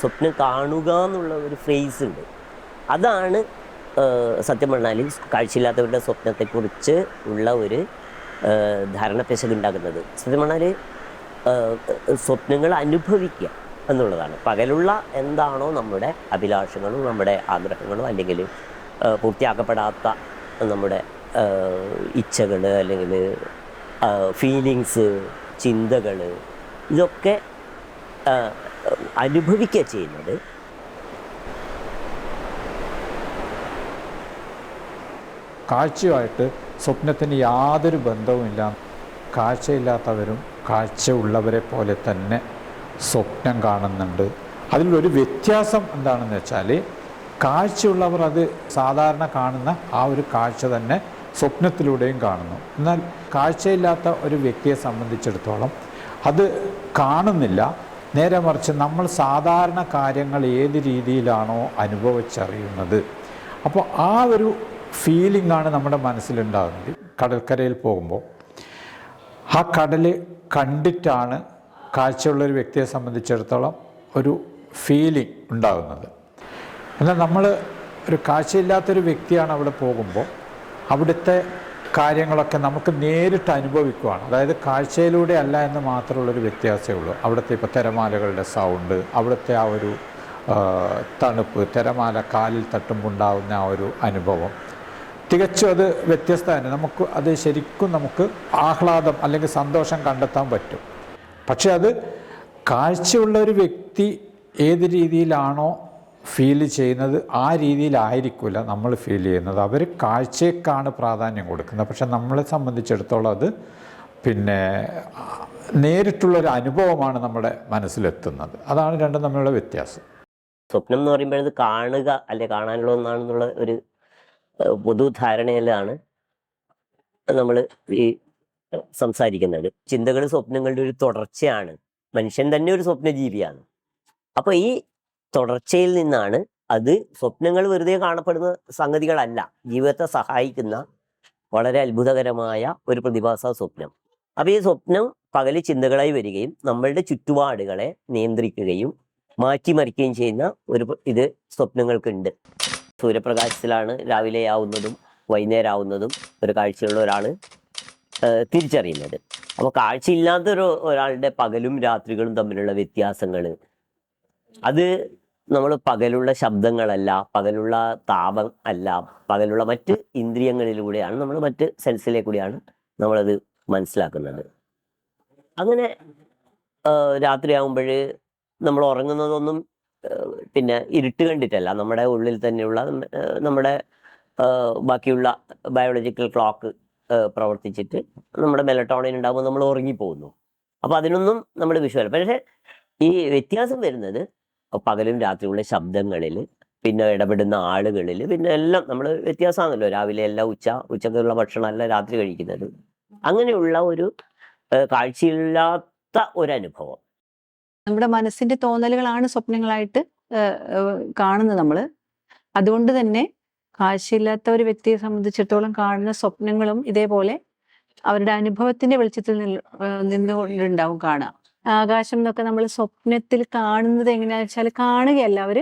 സ്വപ്നം കാണുക എന്നുള്ള ഒരു ഫ്രേസ് ഉണ്ട്. അതാണ് സത്യം പറഞ്ഞാൽ കാഴ്ചയില്ലാത്തവരുടെ സ്വപ്നത്തെക്കുറിച്ച് ഉള്ള ഒരു ധാരണ പെശക് സത്യം പറഞ്ഞാൽ സ്വപ്നങ്ങൾ അനുഭവിക്കുക. എന്നുള്ളതാണ്. പകലുള്ള എന്താണോ നമ്മുടെ അഭിലാഷങ്ങളും നമ്മുടെ ആഗ്രഹങ്ങളും അല്ലെങ്കിൽ പൂർത്തിയാക്കപ്പെടാത്ത നമ്മുടെ ഇച്ഛകൾ അല്ലെങ്കിൽ ഫീലിങ്സ് ചിന്തകൾ ഇതൊക്കെ അനുഭവിക്കുക ചെയ്യുന്നത് കാഴ്ചയുമായിട്ട് സ്വപ്നത്തിന് യാതൊരു ബന്ധവുമില്ല. കാഴ്ചയില്ലാത്തവരും കാഴ്ച ഉള്ളവരെ പോലെ തന്നെ. സ്വപ്നം കാണുന്നുണ്ട്. അതിലൊരു വ്യത്യാസം എന്താണെന്ന് വെച്ചാൽ കാഴ്ചയുള്ളവർ അത് സാധാരണ കാണുന്ന ആ ഒരു കാഴ്ച തന്നെ സ്വപ്നത്തിലൂടെയും കാണുന്നു. എന്നാൽ കാഴ്ചയില്ലാത്ത ഒരു വ്യക്തിയെ സംബന്ധിച്ചിടത്തോളം അത് കാണുന്നില്ല. നേരെ മറിച്ച് നമ്മൾ സാധാരണ കാര്യങ്ങൾ ഏത് രീതിയിലാണോ അനുഭവിച്ചറിയുന്നത്. അപ്പോൾ ആ ഒരു ഫീലിംഗ് ആണ് നമ്മുടെ മനസ്സിലുണ്ടാകുന്നത്. കടൽക്കരയിൽ പോകുമ്പോൾ ആ കടൽ കണ്ടിട്ടാണ് കാഴ്ചയുള്ള ഒരു വ്യക്തിയെ സംബന്ധിച്ചിടത്തോളം ഒരു ഫീലിംഗ് ഉണ്ടാകുന്നത്. എന്നാൽ നമ്മൾ ഒരു കാഴ്ചയില്ലാത്തൊരു വ്യക്തിയാണ് അവിടെ പോകുമ്പോൾ അവിടുത്തെ കാര്യങ്ങളൊക്കെ നമുക്ക് നേരിട്ട് അനുഭവിക്കുവാണ്. അതായത് കാഴ്ചയിലൂടെ അല്ല എന്ന് മാത്രമുള്ളൊരു വ്യത്യാസമേ ഉള്ളൂ. അവിടുത്തെ ഇപ്പോൾ തിരമാലകളുടെ സൗണ്ട് അവിടുത്തെ ആ ഒരു തണുപ്പ് തിരമാല കാലിൽ തട്ടുമ്പോൾ ഉണ്ടാകുന്ന ആ ഒരു അനുഭവം. തികച്ചും അത് വ്യത്യസ്തമാണ് നമുക്ക് അത് ശരിക്കും നമുക്ക് ആഹ്ലാദം അല്ലെങ്കിൽ സന്തോഷം കണ്ടെത്താൻ പറ്റും. പക്ഷെ അത് കാഴ്ചയുള്ള ഒരു വ്യക്തി ഏത് രീതിയിലാണോ ഫീൽ ചെയ്യുന്നത് ആ രീതിയിലായിരിക്കില്ല നമ്മൾ ഫീൽ ചെയ്യുന്നത്. അവർ കാഴ്ചയ്ക്കാണ് പ്രാധാന്യം കൊടുക്കുന്നത്. പക്ഷെ നമ്മളെ സംബന്ധിച്ചിടത്തോളം അത് പിന്നെ നേരിട്ടുള്ളൊരു അനുഭവമാണ് നമ്മുടെ മനസ്സിലെത്തുന്നത്. അതാണ് രണ്ടും തമ്മിലുള്ള വ്യത്യാസം. സ്വപ്നം എന്ന് പറയുമ്പോൾ ഇത് കാണുക അല്ലെ കാണാനുള്ള ഒന്നാണെന്നുള്ള ഒരു പൊതുധാരണയിലാണ് നമ്മൾ ഈ സംസാരിക്കുന്നത്. ചിന്തകൾ സ്വപ്നങ്ങളുടെ ഒരു തുടർച്ചയാണ്. മനുഷ്യൻ തന്നെ ഒരു സ്വപ്നജീവിയാണ്. അപ്പൊ ഈ തുടർച്ചയിൽ നിന്നാണ് അത് സ്വപ്നങ്ങൾ വെറുതെ കാണപ്പെടുന്ന സംഗതികളല്ല ജീവിതത്തെ സഹായിക്കുന്ന വളരെ അത്ഭുതകരമായ ഒരു പ്രതിഭാസ സ്വപ്നം. അപ്പൊ ഈ സ്വപ്നം പകൽ ചിന്തകളായി വരികയും നമ്മളുടെ ചുറ്റുപാടുകളെ നിയന്ത്രിക്കുകയും മാറ്റിമറിക്കുകയും ചെയ്യുന്ന ഒരു ഇത് സ്വപ്നങ്ങൾക്കുണ്ട്. സൂര്യപ്രകാശത്തിലാണ് രാവിലെ ആവുന്നതും വൈകുന്നേരം ആവുന്നതും ഒരു കാഴ്ചയുള്ള ഒരാൾ തിരിച്ചറിയുന്നത്. അപ്പോൾ കാഴ്ചയില്ലാത്ത ഒരു ഒരാളുടെ പകലും രാത്രികളും തമ്മിലുള്ള വ്യത്യാസങ്ങൾ അത് നമ്മൾ പകലുള്ള ശബ്ദങ്ങളല്ല പകലുള്ള താപം അല്ല പകലുള്ള മറ്റ് ഇന്ദ്രിയങ്ങളിലൂടെയാണ് നമ്മൾ മറ്റ് സെൻസിലെ കൂടിയാണ് നമ്മളത് മനസ്സിലാക്കുന്നത്. അങ്ങനെ രാത്രിയാകുമ്പോൾ നമ്മൾ ഉറങ്ങുന്നതൊന്നും പിന്നെ ഇരുട്ട് കണ്ടിട്ടല്ല. നമ്മുടെ ഉള്ളിൽ തന്നെയുള്ള നമ്മുടെ ബാക്കിയുള്ള ബയോളജിക്കൽ ക്ലോക്ക് പ്രവർത്തിച്ചിട്ട് നമ്മുടെ മെലട്ടോണിൻ ഉണ്ടാകുമ്പോൾ നമ്മൾ ഉറങ്ങിപ്പോകുന്നു. അപ്പോൾ അതിനൊന്നും നമ്മൾ വിഷയമല്ല. പക്ഷേ ഈ വ്യത്യാസം വരുന്നത് പകലും രാത്രിയുള്ള ശബ്ദങ്ങളിൽ പിന്നെ ഇടപെടുന്ന ആളുകളിൽ പിന്നെ എല്ലാം നമ്മൾ വ്യത്യാസമാണല്ലോ. രാവിലെ എല്ലാം ഉച്ച ഉച്ചക്കുള്ള ഭക്ഷണമല്ല രാത്രി കഴിക്കുന്നത്. അങ്ങനെയുള്ള ഒരു കാഴ്ചയില്ലാത്ത ഒരു അനുഭവം നമ്മുടെ മനസ്സിന്റെ തോന്നലുകളാണ് സ്വപ്നങ്ങളായിട്ട് കാണുന്നത് നമ്മൾ അതുകൊണ്ട് തന്നെ കാഴ്ചയില്ലാത്ത ഒരു വ്യക്തിയെ സംബന്ധിച്ചിടത്തോളം കാണുന്ന സ്വപ്നങ്ങളും ഇതേപോലെ അവരുടെ അനുഭവത്തിന്റെ വെളിച്ചത്തിൽ നിന്നുകൊണ്ടുണ്ടാവും കാണുക ആകാശം എന്നൊക്കെ നമ്മൾ സ്വപ്നത്തിൽ കാണുന്നത് എങ്ങനെയാണെന്ന് വെച്ചാൽ കാണുകയല്ല. അവർ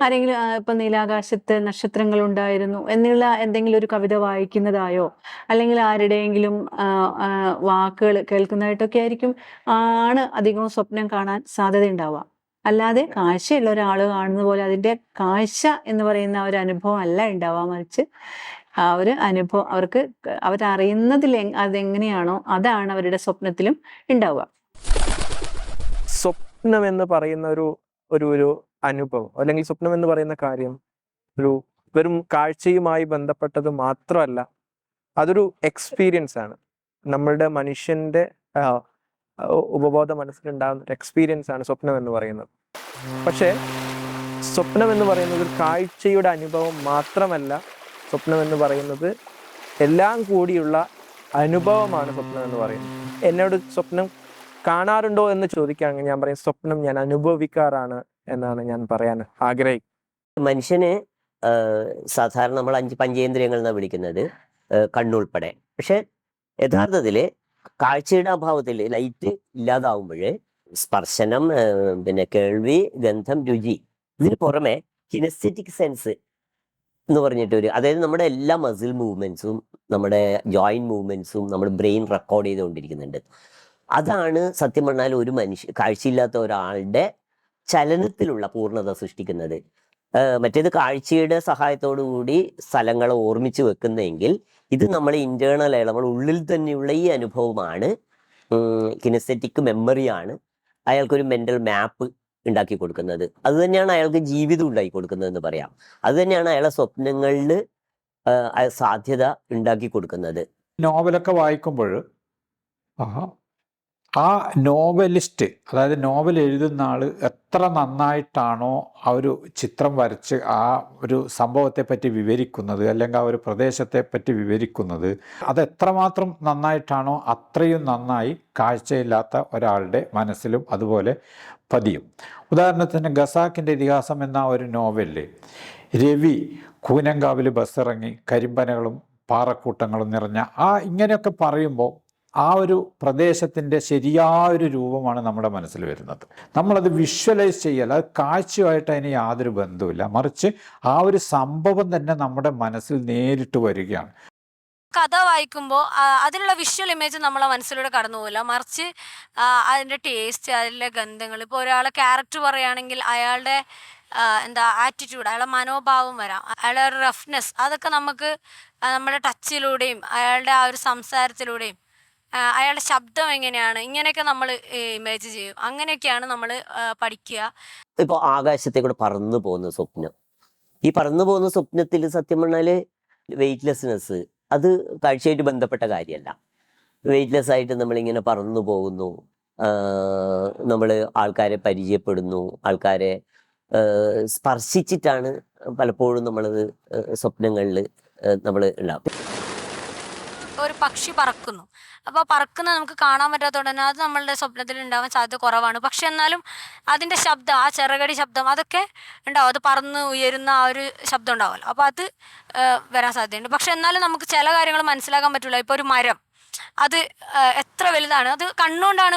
ആരെങ്കിലും ഇപ്പൊ നീലാകാശത്ത് നക്ഷത്രങ്ങൾ ഉണ്ടായിരുന്നു എന്നുള്ള എന്തെങ്കിലും ഒരു കവിത വായിക്കുന്നതായോ അല്ലെങ്കിൽ ആരുടെയെങ്കിലും വാക്കുകൾ കേൾക്കുന്നതായിട്ടൊക്കെ ആയിരിക്കും ആണ് അധികവും സ്വപ്നം കാണാൻ സാധ്യത ഉണ്ടാവുക അല്ലാതെ കാഴ്ചയുള്ള ഒരാൾ കാണുന്ന പോലെ അതിന്റെ കാഴ്ച എന്ന് പറയുന്ന ഒരു അനുഭവം അല്ല ഉണ്ടാവാൻ മറിച്ച്. ആ ഒരു അനുഭവം അവർക്ക് അവരറിയുന്നതിൽ അതെങ്ങനെയാണോ അതാണ് അവരുടെ സ്വപ്നത്തിലും ഉണ്ടാവുക. സ്വപ്നം എന്ന് പറയുന്ന ഒരു ഒരു ഒരു അനുഭവം അല്ലെങ്കിൽ സ്വപ്നം എന്ന് പറയുന്ന കാര്യം ഒരു വെറും കാഴ്ചയുമായി ബന്ധപ്പെട്ടത് മാത്രമല്ല അതൊരു എക്സ്പീരിയൻസ് ആണ്. നമ്മളുടെ മനുഷ്യന്റെ ഉപബോധ മനസ്സിലുണ്ടാകുന്ന ഒരു എക്സ്പീരിയൻസ് ആണ് സ്വപ്നം എന്ന് പറയുന്നത്. പക്ഷേ സ്വപ്നം എന്ന് പറയുന്നത് ഒരു കാഴ്ചയുടെ അനുഭവം മാത്രമല്ല സ്വപ്നം എന്ന് പറയുന്നത് എല്ലാം കൂടിയുള്ള അനുഭവമാണ് സ്വപ്നം എന്ന് പറയുന്നത്. എന്നോട് സ്വപ്നം കാണാറുണ്ടോ എന്ന് ചോദിക്കുകയാണെങ്കിൽ ഞാൻ പറയും സ്വപ്നം ഞാൻ അനുഭവിക്കാറാണ് എന്നാണ് ഞാൻ പറയാൻ ആഗ്രഹിക്കുന്നത് മനുഷ്യന് സാധാരണ നമ്മൾ അഞ്ച് പഞ്ചേന്ദ്രിയങ്ങൾ എന്നാണ് വിളിക്കുന്നത് കണ്ണുൾപ്പെടെ. പക്ഷെ യഥാർത്ഥത്തിൽ കാഴ്ചയുടെ അഭാവത്തിൽ ലൈറ്റ് ഇല്ലാതാവുമ്പോൾ സ്പർശനം പിന്നെ കേൾവി ഗന്ധം രുചി ഇതിന് പുറമെ കിനസ്തെറ്റിക് സെൻസ് എന്ന് പറഞ്ഞിട്ട് ഒരു അതായത് നമ്മുടെ എല്ലാ മസിൽ മൂവ്മെന്റ്സും നമ്മുടെ ജോയിന്റ് മൂവ്മെന്റ്സും നമ്മുടെ ബ്രെയിൻ റെക്കോർഡ് ചെയ്തുകൊണ്ടിരിക്കുന്നുണ്ട്. അതാണ് സത്യം പറഞ്ഞാൽ ഒരു മനുഷ്യ കാഴ്ചയില്ലാത്ത ഒരാളുടെ ചലനത്തിലുള്ള പൂർണത സൃഷ്ടിക്കുന്നത്. മറ്റേത് കാഴ്ചയുടെ സഹായത്തോടു കൂടി സ്ഥലങ്ങളെ ഓർമ്മിച്ച് വെക്കുന്നതെങ്കിൽ ഇത് നമ്മളെ ഇന്റേണൽ നമ്മൾ ഉള്ളിൽ തന്നെയുള്ള ഈ അനുഭവമാണ്. കിനസെറ്റിക് മെമ്മറിയാണ് അയാൾക്കൊരു മെന്റൽ മാപ്പ് ഉണ്ടാക്കി കൊടുക്കുന്നത്. അത് തന്നെയാണ് അയാൾക്ക് ജീവിതം ഉണ്ടാക്കി കൊടുക്കുന്നത് എന്ന് പറയാം. അത് തന്നെയാണ് അയാളെ സ്വപ്നങ്ങളിൽ സാധ്യത ഉണ്ടാക്കി കൊടുക്കുന്നത്. നോവലൊക്കെ വായിക്കുമ്പോൾ ആ നോവലിസ്റ്റ് അതായത് നോവൽ എഴുതുന്ന ആൾ എത്ര നന്നായിട്ടാണോ ആ ഒരു ചിത്രം വരച്ച് ആ ഒരു സംഭവത്തെ പറ്റി വിവരിക്കുന്നത് അല്ലെങ്കിൽ ആ ഒരു പ്രദേശത്തെ പറ്റി വിവരിക്കുന്നത് അത് എത്രമാത്രം നന്നായിട്ടാണോ അത്രയും നന്നായി കാഴ്ചയില്ലാത്ത ഒരാളുടെ മനസ്സിലും അതുപോലെ പതിയും. ഉദാഹരണത്തിന് ഖസാക്കിന്റെ ഇതിഹാസം എന്ന ഒരു നോവലിൽ രവി കൂനങ്കാവിൽ ബസ്സിറങ്ങി കരിമ്പനകളും പാറക്കൂട്ടങ്ങളും നിറഞ്ഞ ആ ഇങ്ങനെയൊക്കെ പറയുമ്പോൾ ആ ഒരു പ്രദേശത്തിന്റെ ശരിയായൊരു രൂപമാണ് നമ്മുടെ മനസ്സിൽ വരുന്നത്. നമ്മളത് വിഷ്വലൈസ് ചെയ്യല അത് കാഴ്ചയുമായിട്ട് അതിന് യാതൊരു ബന്ധവുമില്ല. മറിച്ച് ആ ഒരു സംഭവം തന്നെ നമ്മുടെ മനസ്സിൽ നേരിട്ട് വരികയാണ്. കഥ വായിക്കുമ്പോൾ അതിലുള്ള വിഷ്വൽ ഇമേജ് നമ്മളെ മനസ്സിലൂടെ കടന്നു പോകില്ല മറിച്ച് അതിന്റെ ടേസ്റ്റ് അതിലെ ഗന്ധങ്ങൾ. ഇപ്പോൾ ഒരാളെ ക്യാരക്ടർ പറയുകയാണെങ്കിൽ അയാളുടെ എന്താ ആറ്റിറ്റ്യൂഡ് അയാളുടെ മനോഭാവം വരാം. അയാളുടെ റഫ്നെസ് അതൊക്കെ നമുക്ക് നമ്മുടെ ടച്ചിലൂടെയും അയാളുടെ ആ ഒരു സംസാരത്തിലൂടെയും അയാളുടെ ശബ്ദം എങ്ങനെയാണ്? ഇങ്ങനെയൊക്കെ നമ്മൾ ഇമേജ് ചെയ്യും. അങ്ങനെയൊക്കെയാണ് നമ്മൾ പഠിക്കുക. ഇപ്പോൾ ആകാശത്തെ കൂടെ പറന്നു പോകുന്ന സ്വപ്നം. ഈ പറന്നു പോകുന്ന സ്വപ്നത്തിൽ സത്യം പറഞ്ഞാൽ വെയിറ്റ്ലെസ്നെസ് അത് കാഴ്ചയായിട്ട് ബന്ധപ്പെട്ട കാര്യമല്ല. വെയിറ്റ്ലെസ് ആയിട്ട് നമ്മളിങ്ങനെ പറന്നു പോകുന്നു. നമ്മൾ ആൾക്കാരെ പരിചയപ്പെടുന്നു. ആൾക്കാരെ സ്പർശിച്ചിട്ടാണ് പലപ്പോഴും നമ്മളത് സ്വപ്നങ്ങളിൽ നമ്മൾ ഉണ്ടാവും ഒരു പക്ഷി പറക്കുന്നു. അപ്പോൾ പറക്കുന്നത് നമുക്ക് കാണാൻ പറ്റാത്തതുകൊണ്ട് തന്നെ അത് നമ്മളുടെ സ്വപ്നത്തിൽ ഉണ്ടാവാൻ സാധ്യത കുറവാണ്. പക്ഷെ എന്നാലും അതിന്റെ ശബ്ദം ആ ചെറുകടി ശബ്ദം അതൊക്കെ ഉണ്ടാവും. അത് പറന്ന് ഉയരുന്ന ആ ഒരു ശബ്ദം ഉണ്ടാവുമല്ലോ. അപ്പോൾ അത് വരാൻ സാധ്യതയുണ്ട്. പക്ഷെ എന്നാലും നമുക്ക് ചില കാര്യങ്ങൾ മനസ്സിലാക്കാൻ പറ്റില്ല. ഇപ്പോൾ ഒരു മരം അത് എത്ര വലുതാണ്? അത് കണ്ണുകൊണ്ടാണ്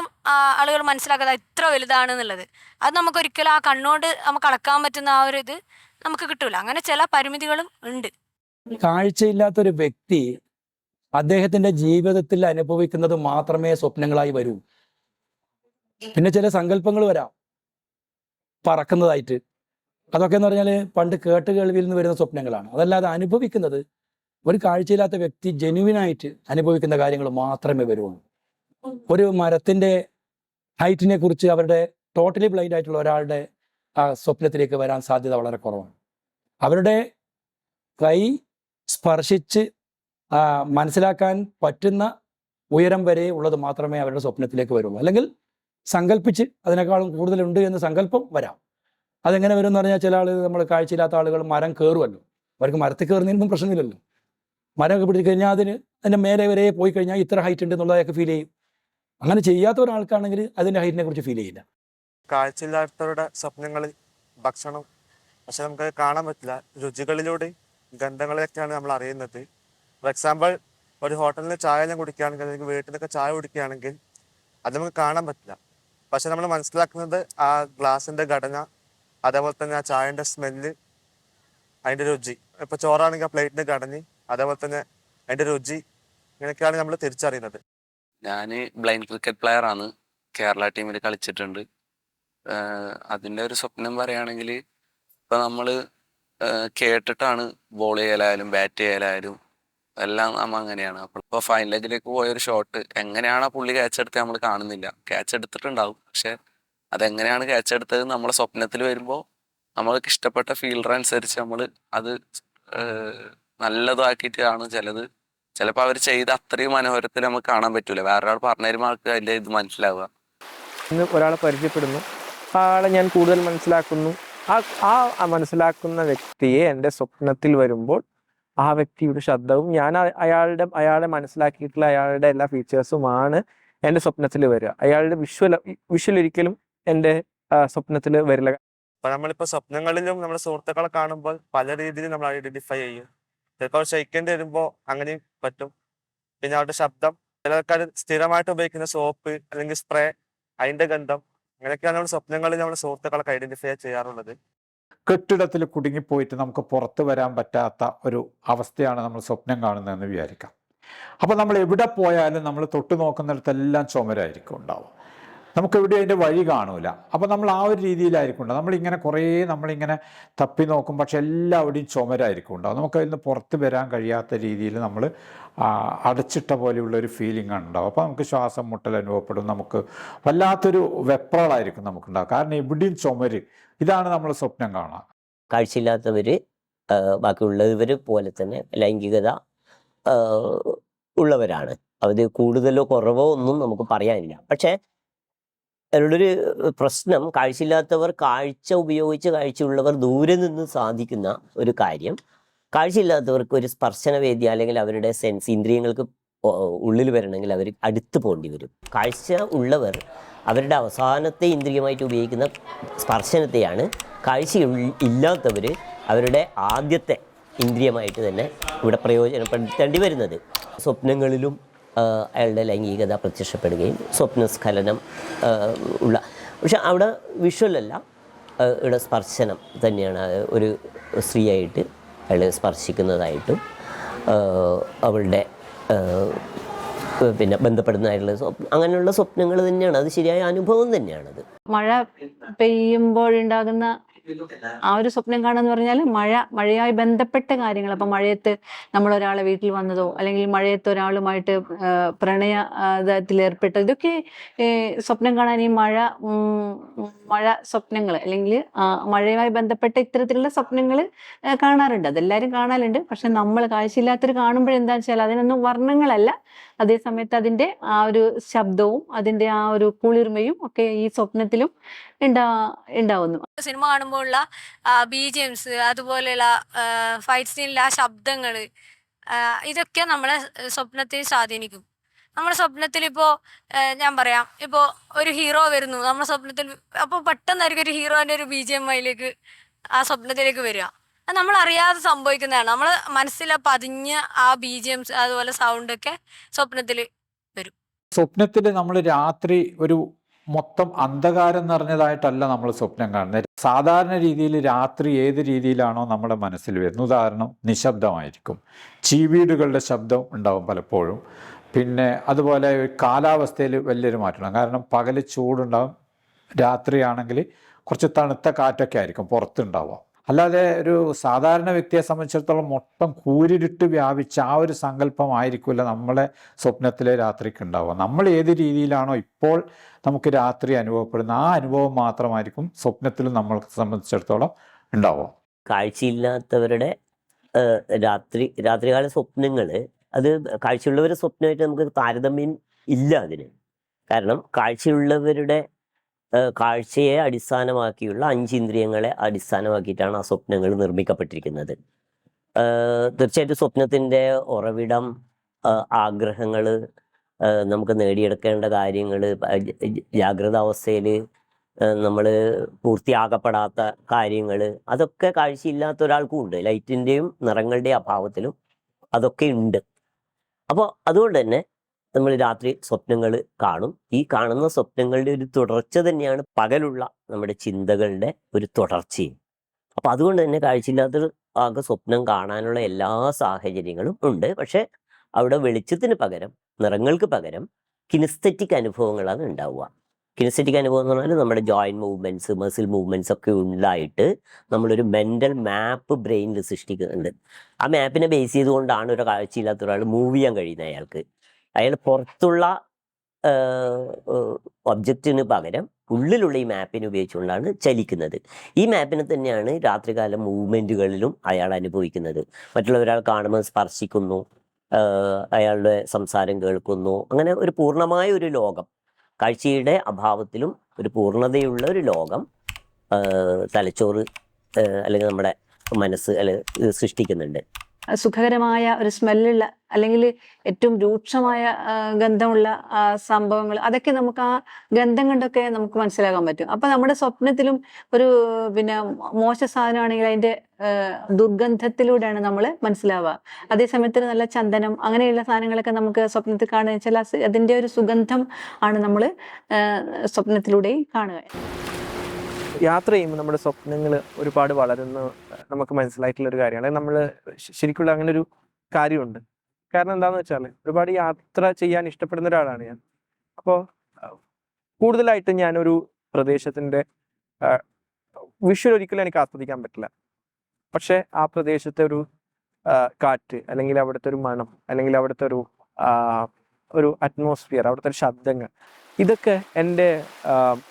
ആളുകൾ മനസ്സിലാക്കുന്നത് ഇത്ര വലുതാണ് എന്നുള്ളത്. അത് നമുക്ക് ഒരിക്കലും ആ കണ്ണുകൊണ്ട് നമുക്ക് അളക്കാൻ പറ്റുന്ന ആ ഒരു ഇത് നമുക്ക് കിട്ടൂല. അങ്ങനെ ചില പരിമിതികളും ഉണ്ട്. കാഴ്ചയില്ലാത്തൊരു വ്യക്തി അദ്ദേഹത്തിന്റെ ജീവിതത്തിൽ അനുഭവിക്കുന്നത് മാത്രമേ സ്വപ്നങ്ങളായി വരൂ. പിന്നെ ചില സങ്കല്പങ്ങൾ വരാം. പറക്കുന്നതായിട്ട്. അതൊക്കെ എന്ന് പറഞ്ഞാൽ പണ്ട് കേട്ട് കേൾവിയിൽ നിന്ന് വരുന്ന സ്വപ്നങ്ങളാണ്. അതല്ലാതെ അനുഭവിക്കുന്നത് ഒരു കാഴ്ചയില്ലാത്ത വ്യക്തി ജെനുവിനായിട്ട് അനുഭവിക്കുന്ന കാര്യങ്ങൾ മാത്രമേ വരുള്ളൂ ഒരു മരത്തിന്റെ ഹൈറ്റിനെ കുറിച്ച് അവരുടെ ടോട്ടലി ബ്ലൈൻഡ് ആയിട്ടുള്ള ഒരാളുടെ ആ സ്വപ്നത്തിലേക്ക് വരാൻ സാധ്യത വളരെ കുറവാണ്. അവരുടെ കൈ സ്പർശിച്ച് മനസ്സിലാക്കാൻ പറ്റുന്ന ഉയരം വരെ ഉള്ളത് മാത്രമേ അവരുടെ സ്വപ്നത്തിലേക്ക് വരുള്ളൂ. അല്ലെങ്കിൽ സങ്കല്പിച്ച് അതിനേക്കാളും കൂടുതലുണ്ട് എന്ന് സങ്കല്പം വരാം. അതെങ്ങനെ വരും എന്ന് പറഞ്ഞാൽ ചില ആളുകൾ നമ്മൾ കാഴ്ചയില്ലാത്ത ആളുകൾ മരം കയറുമല്ലോ അവർക്ക് മരത്തിൽ കയറുന്നതിനൊന്നും പ്രശ്നമില്ലല്ലോ. മരമൊക്കെ പിടിച്ച് കഴിഞ്ഞാൽ അതിന് അതിന്റെ മേലെ വരെ പോയി കഴിഞ്ഞാൽ ഇത്ര ഹൈറ്റ് ഉണ്ട് എന്നുള്ളതൊക്കെ ഫീൽ ചെയ്യും. അങ്ങനെ ചെയ്യാത്ത ഒരാൾക്കാണെങ്കിൽ അതിന്റെ ഹൈറ്റിനെ കുറിച്ച് ഫീൽ ചെയ്യില്ല. കാഴ്ചയില്ലാത്തവരുടെ സ്വപ്നങ്ങളിൽ ഭക്ഷണം പക്ഷെ നമുക്ക് കാണാൻ പറ്റില്ല. രുചികളിലൂടെ ഗന്ധങ്ങളിലൊക്കെയാണ് നമ്മൾ അറിയുന്നത്. ഫോർ എക്സാമ്പിൾ ഒരു ഹോട്ടലിൽ ചായ എല്ലാം കുടിക്കുകയാണെങ്കിൽ അല്ലെങ്കിൽ വീട്ടിലൊക്കെ ചായ കുടിക്കുകയാണെങ്കിൽ അത് നമുക്ക് കാണാൻ പറ്റില്ല. പക്ഷെ നമ്മൾ മനസ്സിലാക്കുന്നത് ആ ഗ്ലാസിന്റെ ഘടന അതേപോലെ തന്നെ ആ ചായന്റെ സ്മെല്ല് അതിന്റെ രുചി. ഇപ്പൊ ചോറാണെങ്കിൽ ആ പ്ലേറ്റിന്റെ ഘടന അതേപോലെ തന്നെ അതിന്റെ രുചി ഇങ്ങനെയൊക്കെയാണ് നമ്മൾ തിരിച്ചറിയുന്നത്. ഞാൻ ബ്ലൈൻഡ് ക്രിക്കറ്റ് പ്ലെയർ ആണ്. കേരള ടീമിൽ കളിച്ചിട്ടുണ്ട്. അതിന്റെ ഒരു സ്വപ്നം പറയുകയാണെങ്കിൽ ഇപ്പൊ നമ്മൾ കേട്ടിട്ടാണ് ബോൾ ചെയ്യലായാലും ബാറ്റ് ചെയ്യലായാലും എല്ലാം നമ്മ അങ്ങനെയാണ്. അപ്പോൾ ഇപ്പോൾ പോയ ഒരു ഷോട്ട് എങ്ങനെയാണ് ആ പുള്ളി ക്യാച്ച് എടുത്തത് നമ്മൾ കാണുന്നില്ല. ക്യാച്ച് എടുത്തിട്ടുണ്ടാവും. പക്ഷെ അതെങ്ങനെയാണ് ക്യാച്ച് എടുത്തത് നമ്മളെ സ്വപ്നത്തിൽ വരുമ്പോൾ നമ്മൾക്ക് ഇഷ്ടപ്പെട്ട ഫീൽഡർ അനുസരിച്ച് നമ്മൾ അത് നല്ലതാക്കിയിട്ടാണ് ചിലത്. ചിലപ്പോൾ അവർ ചെയ്ത അത്രയും മനോഹരത്തിൽ നമുക്ക് കാണാൻ പറ്റൂല. വേറൊരാൾ ഒരാൾ ആൾക്ക് അതിന്റെ ഇത് മനസ്സിലാവുക. ഇന്ന് ഒരാളെ പരിചയപ്പെടുന്നു. ആളെ ഞാൻ കൂടുതൽ മനസ്സിലാക്കുന്നു. ആ ആ മനസ്സിലാക്കുന്ന വ്യക്തിയെ എന്റെ സ്വപ്നത്തിൽ വരുമ്പോൾ ആ വ്യക്തിയുടെ ശബ്ദവും ഞാൻ അയാളുടെ അയാളെ മനസ്സിലാക്കിയിട്ടുള്ള അയാളുടെ എല്ലാ ഫീച്ചേഴ്സുമാണ് എന്റെ സ്വപ്നത്തിൽ വരിക. അയാളുടെ വിഷ്വൽ വിഷ്വൽ ഒരിക്കലും എന്റെ സ്വപ്നത്തിൽ വരില്ല. അപ്പൊ നമ്മളിപ്പോ സ്വപ്നങ്ങളിലും നമ്മുടെ സുഹൃത്തുക്കളെ കാണുമ്പോൾ പല രീതിയിൽ നമ്മൾ ഐഡന്റിഫൈ ചെയ്യും. ചിലപ്പോൾ ക്ഷയിക്കേണ്ടി വരുമ്പോൾ അങ്ങനെ പറ്റും. പിന്നെ അവരുടെ ശബ്ദം ചില ആൾക്കാർ സ്ഥിരമായിട്ട് ഉപയോഗിക്കുന്ന സോപ്പ് അല്ലെങ്കിൽ സ്പ്രേ അതിന്റെ ഗന്ധം അങ്ങനെയൊക്കെയാണ് നമ്മൾ സ്വപ്നങ്ങളിൽ നമ്മുടെ സുഹൃത്തുക്കളൊക്കെ ഐഡന്റിഫൈ ചെയ്യാറുള്ളത്. കെട്ടിടത്തിൽ കുടുങ്ങിപ്പോയിട്ട് നമുക്ക് പുറത്ത് വരാൻ പറ്റാത്ത ഒരു അവസ്ഥയാണ് നമ്മൾ സ്വപ്നം കാണുന്നതെന്ന് വിചാരിക്കാം. അപ്പോൾ നമ്മൾ എവിടെ പോയാലും നമ്മൾ തൊട്ടു നോക്കുന്നിടത്തെല്ലാം ചുമരായിരിക്കും ഉണ്ടാവും നമുക്ക് എവിടെ അതിന്റെ വഴി കാണൂല. അപ്പോൾ നമ്മൾ ആ ഒരു രീതിയിലായിരിക്കും ഉണ്ടാവും നമ്മളിങ്ങനെ കുറേ നമ്മളിങ്ങനെ തപ്പി നോക്കും. പക്ഷെ എല്ലാവിടെയും ചുമരായിരിക്കും ഉണ്ടാവും നമുക്ക് അതിൽ നിന്ന് പുറത്ത് വരാൻ കഴിയാത്ത രീതിയിൽ നമ്മൾ അടച്ചിട്ട പോലെയുള്ള ഒരു ഫീലിംഗ് ഉണ്ടാവും അപ്പോൾ നമുക്ക് ശ്വാസം മുട്ടൽ അനുഭവപ്പെടും. നമുക്ക് വല്ലാത്തൊരു വെപ്രളായിരിക്കും നമുക്കുണ്ടാവും കാരണം എവിടെയും ചുമര് ഇതാണ് നമ്മൾ സ്വപ്നം കാണുക. കാഴ്ചയില്ലാത്തവർ ബാക്കിയുള്ളവർ പോലെ തന്നെ ലൈംഗികത ഉള്ളവരാണ്. അത് കൂടുതലോ കുറവോ ഒന്നും നമുക്ക് പറയാനില്ല. പക്ഷേ അതിനുള്ളൊരു പ്രശ്നം കാഴ്ചയില്ലാത്തവർ കാഴ്ച ഉപയോഗിച്ച് കാഴ്ചയുള്ളവർ ദൂരെ നിന്ന് സാധിക്കുന്ന ഒരു കാര്യം. കാഴ്ചയില്ലാത്തവർക്ക് ഒരു സ്പർശനവേദി അല്ലെങ്കിൽ അവരുടെ സെൻസ് ഇന്ദ്രിയങ്ങൾക്ക് ഉള്ളിൽ വരണമെങ്കിൽ അവർ അടുത്ത് പോകേണ്ടി വരും. കാഴ്ച ഉള്ളവർ അവരുടെ അവസാനത്തെ ഇന്ദ്രിയമായിട്ട് ഉപയോഗിക്കുന്ന സ്പർശനത്തെയാണ് കാഴ്ച ഇല്ലാത്തവർ അവരുടെ ആദ്യത്തെ ഇന്ദ്രിയമായിട്ട് തന്നെ ഇവിടെ പ്രയോജനപ്പെടുത്തേണ്ടി വരുന്നത്. സ്വപ്നങ്ങളിലും അയാളുടെ ലൈംഗികത പ്രത്യക്ഷപ്പെടുകയും സ്വപ്നസ്ഖലനം ഉള്ള. പക്ഷെ അവിടെ വിഷ്വലല്ല ഇവിടെ സ്പർശനം തന്നെയാണ്. ഒരു സ്ത്രീയായിട്ട് അയാൾ സ്പർശിക്കുന്നതായിട്ടും അവളുടെ പിന്നെ ബന്ധപ്പെടുന്നതായിട്ടുള്ള സ്വപ്നം അങ്ങനെയുള്ള സ്വപ്നങ്ങൾ തന്നെയാണ്. അത് ശരിയായ അനുഭവം തന്നെയാണത്. മഴ പെയ്യുമ്പോഴുണ്ടാകുന്ന ആ ഒരു സ്വപ്നം കാണുക പറഞ്ഞാൽ മഴ മഴയായി ബന്ധപ്പെട്ട കാര്യങ്ങൾ അപ്പം മഴയത്ത് നമ്മൾ ഒരാളെ വീട്ടിൽ വന്നതോ അല്ലെങ്കിൽ മഴയത്ത് ഒരാളുമായിട്ട് പ്രണയത്തിൽ ഏർപ്പെട്ടത് ഇതൊക്കെ സ്വപ്നം കാണാൻ ഈ മഴ മഴ സ്വപ്നങ്ങൾ അല്ലെങ്കിൽ ആ, മഴയുമായി ബന്ധപ്പെട്ട ഇത്തരത്തിലുള്ള സ്വപ്നങ്ങൾ കാണാറുണ്ട്. അതെല്ലാവരും കാണാറുണ്ട് പക്ഷെ നമ്മൾ കാഴ്ചയില്ലാത്തവർ കാണുമ്പോഴെന്താ വെച്ചാൽ അതിനൊന്നും വർണങ്ങളല്ല. അതേസമയത്ത് അതിന്റെ ആ ഒരു ശബ്ദവും അതിന്റെ ആ ഒരു കുളിർമയും ഒക്കെ ഈ സ്വപ്നത്തിലും ഉണ്ടാ ഉണ്ടാവുന്നു. സിനിമ കാണുമ്പോഴുള്ള ബി ജി എംസ് അതുപോലെയുള്ള ഫൈറ്റ് സീനിലെ ആ ശബ്ദങ്ങൾ ഇതൊക്കെ നമ്മളെ സ്വപ്നത്തെ സ്വാധീനിക്കും. നമ്മുടെ സ്വപ്നത്തിൽ ഇപ്പോൾ ഞാൻ പറയാം ഇപ്പോൾ ഒരു ഹീറോ വരുന്നു നമ്മുടെ സ്വപ്നത്തിൽ അപ്പോൾ പെട്ടെന്നായിരിക്കും ഒരു ഹീറോന്റെ ഒരു ബി ജി എം ഐയിലേക്ക് ആ സ്വപ്നത്തിലേക്ക് വരിക. അത് നമ്മൾ അറിയാതെ സംഭവിക്കുന്നതാണ്. നമ്മൾ മനസ്സിൽ പതിഞ്ഞ ആ ബി ജി എംസ് അതുപോലെ സൗണ്ടൊക്കെ സ്വപ്നത്തിൽ വരും. സ്വപ്നത്തിൽ നമ്മൾ രാത്രി ഒരു മൊത്തം അന്ധകാരം നിറഞ്ഞതായിട്ടല്ല നമ്മൾ സ്വപ്നം കാണുന്നത്. സാധാരണ രീതിയിൽ രാത്രി ഏത് രീതിയിലാണോ നമ്മുടെ മനസ്സിൽ വരുന്നത്? ഉദാഹരണം നിശബ്ദമായിരിക്കും. ചീവീടുകളുടെ ശബ്ദം ഉണ്ടാവും പലപ്പോഴും. പിന്നെ അതുപോലെ കാലാവസ്ഥയിൽ വലിയൊരു മാറ്റം കാരണം പകൽ ചൂടുണ്ടാവും. രാത്രിയാണെങ്കിൽ കുറച്ച് തണുത്ത കാറ്റൊക്കെ ആയിരിക്കും പുറത്തുണ്ടാവുക. അല്ലാതെ ഒരു സാധാരണ വ്യക്തിയെ സംബന്ധിച്ചിടത്തോളം മൊത്തം കൂരിരുട്ട് വ്യാപിച്ച ആ ഒരു സങ്കല്പമായിരിക്കില്ല നമ്മളെ സ്വപ്നത്തിലെ രാത്രിക്ക് ഉണ്ടാവുക. നമ്മൾ ഏത് രീതിയിലാണോ ഇപ്പോൾ നമുക്ക് രാത്രി അനുഭവപ്പെടുന്ന ആ അനുഭവം മാത്രമായിരിക്കും സ്വപ്നത്തിൽ നമ്മൾക്ക് സംബന്ധിച്ചിടത്തോളം ഉണ്ടാവുക. കാഴ്ചയില്ലാത്തവരുടെ രാത്രി രാത്രികാല സ്വപ്നങ്ങൾ അത് കാഴ്ചയുള്ളവരുടെ സ്വപ്നമായിട്ട് നമുക്ക് താരതമ്യം ഇല്ല അതിന്. കാരണം കാഴ്ചയുള്ളവരുടെ കാഴ്ചയെ അടിസ്ഥാനമാക്കിയുള്ള അഞ്ച് ഇന്ദ്രിയങ്ങളെ അടിസ്ഥാനമാക്കിയിട്ടാണ് ആ സ്വപ്നങ്ങൾ നിർമ്മിക്കപ്പെട്ടിരിക്കുന്നത്. തീർച്ചയായിട്ടും സ്വപ്നത്തിന്റെ ഉറവിടം ആഗ്രഹങ്ങൾ നമുക്ക് നേടിയെടുക്കേണ്ട കാര്യങ്ങൾ ജാഗ്രത അവസ്ഥയിൽ നമ്മൾ പൂർത്തിയാക്കപ്പെടാത്ത കാര്യങ്ങൾ അതൊക്കെ കാഴ്ചയില്ലാത്ത ഒരാൾക്കും ഉണ്ട്. ലൈറ്റിന്റെയും നിറങ്ങളുടെയും അഭാവത്തിലും അതൊക്കെ ഉണ്ട്. അപ്പോൾ അതുകൊണ്ട് തന്നെ നമ്മൾ രാത്രി സ്വപ്നങ്ങൾ കാണും. ഈ കാണുന്ന സ്വപ്നങ്ങളുടെ ഒരു തുടർച്ച തന്നെയാണ് പകലുള്ള നമ്മുടെ ചിന്തകളുടെ ഒരു തുടർച്ചയും. അപ്പോൾ അതുകൊണ്ട് തന്നെ കാഴ്ചയില്ലാത്ത ആകെ സ്വപ്നം കാണാനുള്ള എല്ലാ സാഹചര്യങ്ങളും ഉണ്ട്. പക്ഷെ അവിടെ വെളിച്ചത്തിന് പകരം നിറങ്ങൾക്ക് പകരം കിനസ്തറ്റിക് അനുഭവങ്ങളാണ് ഉണ്ടാവുക. കിനസ്തറ്റിക് അനുഭവം എന്ന് പറഞ്ഞാൽ നമ്മുടെ ജോയിന്റ് മൂവ്മെന്റ്സ് മസിൽ മൂവ്മെന്റ്സ് ഒക്കെ ഉണ്ടായിട്ട് നമ്മളൊരു മെന്റൽ മാപ്പ് ബ്രെയിനിൽ സൃഷ്ടിക്കുന്നുണ്ട്. ആ മാപ്പിനെ ബേസ് ചെയ്തുകൊണ്ടാണ് ഒരു കാഴ്ചയില്ലാത്ത ഒരാൾ മൂവ് ചെയ്യാൻ കഴിയുന്നത് അയാൾക്ക്. അയാൾ പുറത്തുള്ള ഒബ്ജക്റ്റിന് പകരം ഉള്ളിലുള്ള ഈ മാപ്പിനെ ഉപയോഗിച്ചുകൊണ്ടാണ് ചലിക്കുന്നത്. ഈ മാപ്പിനെ തന്നെയാണ് രാത്രികാല മൂവ്മെന്റുകളിലും അയാൾ അനുഭവിക്കുന്നത്. മറ്റുള്ളവരാൾ കാണുമ്പോൾ സ്പർശിക്കുന്നു അയാളുടെ സംസാരം കേൾക്കുന്നു. അങ്ങനെ ഒരു പൂർണമായ ഒരു ലോകം കാഴ്ചയുടെ അഭാവത്തിലും ഒരു പൂർണതയുള്ള ഒരു ലോകം തലച്ചോറ് അല്ലെങ്കിൽ നമ്മുടെ മനസ്സ് അല്ലെ സൃഷ്ടിക്കുന്നുണ്ട്. സുഖകരമായ ഒരു സ്മെല്ലുള്ള അല്ലെങ്കിൽ ഏറ്റവും രൂക്ഷമായ ഗന്ധമുള്ള സംഭവങ്ങൾ അതൊക്കെ നമുക്ക് ആ ഗന്ധം കൊണ്ടൊക്കെ നമുക്ക് മനസ്സിലാക്കാൻ പറ്റും. അപ്പൊ നമ്മുടെ സ്വപ്നത്തിലും ഒരു പിന്നെ മോശ സാധനമാണെങ്കിൽ അതിന്റെ ദുർഗന്ധത്തിലൂടെയാണ് നമ്മൾ മനസ്സിലാവുക. അതേ സമയത്ത് നല്ല ചന്ദനം അങ്ങനെയുള്ള സാധനങ്ങളൊക്കെ നമുക്ക് സ്വപ്നത്തിൽ കാണുക വെച്ചാൽ അതിന്റെ ഒരു സുഗന്ധം ആണ് നമ്മൾ സ്വപ്നത്തിലൂടെ കാണുക. യാത്ര ചെയ്യുമ്പോൾ നമ്മുടെ സ്വപ്നങ്ങൾ ഒരുപാട് വളരുന്ന. നമുക്ക് മനസ്സിലായിട്ടുള്ള ഒരു കാര്യമാണ്. നമ്മൾ ശരിക്കുള്ള അങ്ങനെ ഒരു കാര്യമുണ്ട്. കാരണം എന്താണെന്ന് വെച്ചാൽ ഒരുപാട് യാത്ര ചെയ്യാൻ ഇഷ്ടപ്പെടുന്ന ഒരാളാണ് ഞാൻ. അപ്പോൾ കൂടുതലായിട്ട് ഞാനൊരു പ്രദേശത്തിന്റെ വിഷ്വൽ ഒരിക്കലും എനിക്ക് ആസ്വദിക്കാൻ പറ്റില്ല. പക്ഷെ ആ പ്രദേശത്തെ ഒരു കാറ്റ് അല്ലെങ്കിൽ അവിടുത്തെ ഒരു മണം അല്ലെങ്കിൽ അവിടുത്തെ ഒരു ഒരു അറ്റ്മോസ്ഫിയർ അവിടുത്തെ ശബ്ദങ്ങൾ. ഇതൊക്കെ എന്റെ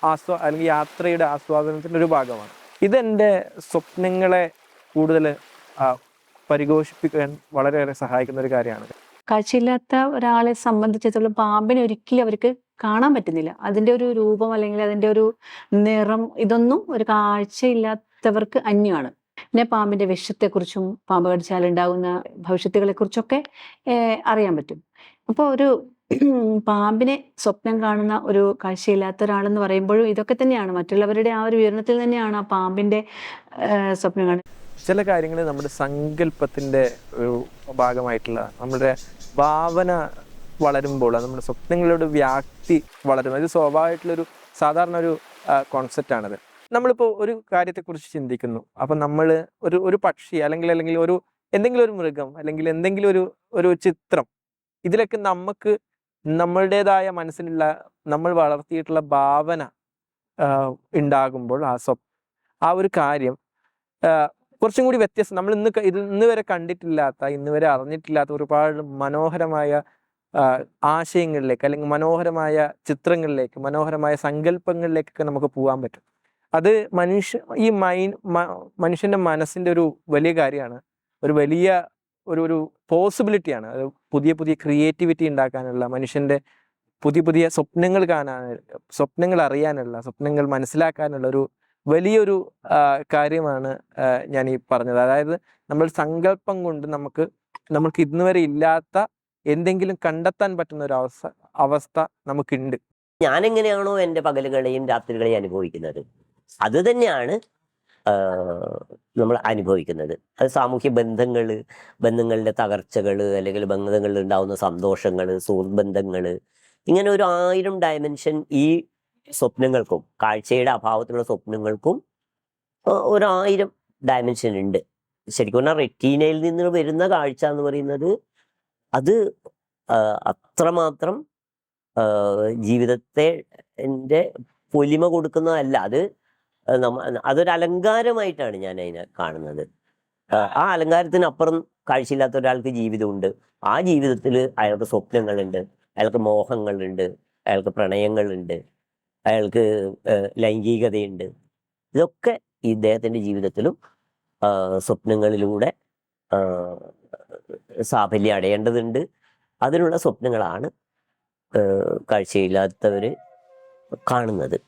ആസ്വാ അല്ലെങ്കിൽ യാത്രയുടെ ആസ്വാദനത്തിന്റെ ഒരു ഭാഗമാണ്. ഇതെന്റെ സ്വപ്നങ്ങളെ കൂടുതൽ പരിഘോഷിപ്പിക്കാൻ വളരെയേറെ സഹായിക്കുന്ന ഒരു കാര്യമാണ്. കാഴ്ചയില്ലാത്ത ഒരാളെ സംബന്ധിച്ചിടത്തോളം പാമ്പിനെ ഒരിക്കലും അവർക്ക് കാണാൻ പറ്റുന്നില്ല. അതിന്റെ ഒരു രൂപം അല്ലെങ്കിൽ അതിന്റെ ഒരു നിറം ഇതൊന്നും ഒരു കാഴ്ചയില്ലാത്തവർക്ക് അന്യമാണ്. പിന്നെ പാമ്പിന്റെ വിഷത്തെക്കുറിച്ചും പാമ്പ് കടിച്ചാൽ ഉണ്ടാകുന്ന ഭവിഷ്യത്തുകളെ കുറിച്ചൊക്കെ അറിയാൻ പറ്റും. അപ്പോൾ ഒരു പാമ്പിനെ സ്വപ്നം കാണുന്ന ഒരു കാഴ്ചയില്ലാത്ത ഒരാളെന്ന് പറയുമ്പോഴും ഇതൊക്കെ തന്നെയാണ്. മറ്റുള്ളവരുടെ ആ ഒരു വിവരണത്തിൽ തന്നെയാണ് ആ പാമ്പിന്റെ സ്വപ്നം കാണുന്നത്. ചില കാര്യങ്ങൾ നമ്മുടെ സങ്കല്പത്തിന്റെ ഒരു ഭാഗമായിട്ടുള്ള നമ്മുടെ ഭാവന വളരുമ്പോൾ നമ്മുടെ സ്വപ്നങ്ങളുടെ വ്യാപ്തി വളരും. അത് സ്വാഭാവികമായിട്ടുള്ളൊരു സാധാരണ ഒരു കോൺസെപ്റ്റാണത് നമ്മളിപ്പോൾ ഒരു കാര്യത്തെക്കുറിച്ച് ചിന്തിക്കുന്നു. അപ്പം നമ്മൾ ഒരു ഒരു പക്ഷി അല്ലെങ്കിൽ അല്ലെങ്കിൽ ഒരു എന്തെങ്കിലും ഒരു മൃഗം അല്ലെങ്കിൽ എന്തെങ്കിലും ഒരു ഒരു ചിത്രം ഇതിലൊക്കെ നമുക്ക് നമ്മളുടേതായ മനസ്സിലുള്ള നമ്മൾ വളർത്തിയിട്ടുള്ള ഭാവന ഉണ്ടാകുമ്പോൾ ആ സ്വ ആ ഒരു കാര്യം കുറച്ചും കൂടി വ്യത്യസ്തം. നമ്മൾ ഇന്ന് ഇത് ഇന്ന് വരെ കണ്ടിട്ടില്ലാത്ത ഇന്ന് വരെ അറിഞ്ഞിട്ടില്ലാത്ത ഒരുപാട് മനോഹരമായ ആശയങ്ങളിലേക്ക് അല്ലെങ്കിൽ മനോഹരമായ ചിത്രങ്ങളിലേക്ക് മനോഹരമായ സങ്കല്പങ്ങളിലേക്കൊക്കെ നമുക്ക് പോകാൻ പറ്റും. അത് മനുഷ്യ ഈ മൈൻ മനുഷ്യന്റെ മനസ്സിന്റെ ഒരു വലിയ കാര്യമാണ്. ഒരു വലിയ ഒരു ഒരു പോസിബിലിറ്റിയാണ് അത് പുതിയ പുതിയ ക്രിയേറ്റിവിറ്റി ഉണ്ടാക്കാനുള്ള മനുഷ്യന്റെ പുതിയ പുതിയ സ്വപ്നങ്ങൾ കാണാൻ സ്വപ്നങ്ങൾ അറിയാനുള്ള സ്വപ്നങ്ങൾ മനസ്സിലാക്കാനുള്ള ഒരു വലിയൊരു കാര്യമാണ് ഞാൻ ഈ പറഞ്ഞത്. അതായത് നമ്മൾ സങ്കല്പം കൊണ്ട് നമുക്ക് നമുക്ക് ഇന്ന് വരെ ഇല്ലാത്ത എന്തെങ്കിലും കണ്ടെത്താൻ പറ്റുന്ന ഒരു അവസ്ഥ അവസ്ഥ നമുക്കുണ്ട്. ഞാൻ എങ്ങനെയാണോ എന്റെ പകലുകളെയും രാത്രികളെയും അനുഭവിക്കുന്നത്? അത് തന്നെയാണ് നമ്മൾ അനുഭവിക്കുന്നത്. അത് സാമൂഹ്യ ബന്ധങ്ങൾ ബന്ധങ്ങളുടെ തകർച്ചകൾ അല്ലെങ്കിൽ ബന്ധങ്ങളിൽ ഉണ്ടാവുന്ന സന്തോഷങ്ങൾ സുഹൃത്ത് ബന്ധങ്ങൾ ഇങ്ങനെ ഒരു ആയിരം ഡയമെൻഷൻ ഈ സ്വപ്നങ്ങൾക്കും കാഴ്ചയുടെ അഭാവത്തിലുള്ള സ്വപ്നങ്ങൾക്കും ഒരു ഒരായിരം ഡയമെൻഷൻ ഉണ്ട്. ശരിക്കും പറഞ്ഞാൽ റെറ്റീനയിൽ നിന്ന് വരുന്ന കാഴ്ച എന്ന് പറയുന്നത് അത് അത്രമാത്രം ജീവിതത്തെ പൊലിമ കൊടുക്കുന്നതല്ല. അത് അതൊരു അലങ്കാരമായിട്ടാണ് ഞാൻ അതിനെ കാണുന്നത്. ആ, അലങ്കാരത്തിനപ്പുറം കാഴ്ചയില്ലാത്ത ഒരാൾക്ക് ജീവിതമുണ്ട്. ആ ജീവിതത്തിൽ അയാൾക്ക് സ്വപ്നങ്ങളുണ്ട് അയാൾക്ക് മോഹങ്ങളുണ്ട് അയാൾക്ക് പ്രണയങ്ങളുണ്ട് അയാൾക്ക് ലൈംഗികതയുണ്ട്. ഇതൊക്കെ ഇദ്ദേഹത്തിന്റെ ജീവിതത്തിലും സ്വപ്നങ്ങളിലൂടെ സാഫല്യം അടയേണ്ടതുണ്ട്. അതിനുള്ള സ്വപ്നങ്ങളാണ് കാഴ്ചയില്ലാത്തവർ കാണുന്നത്.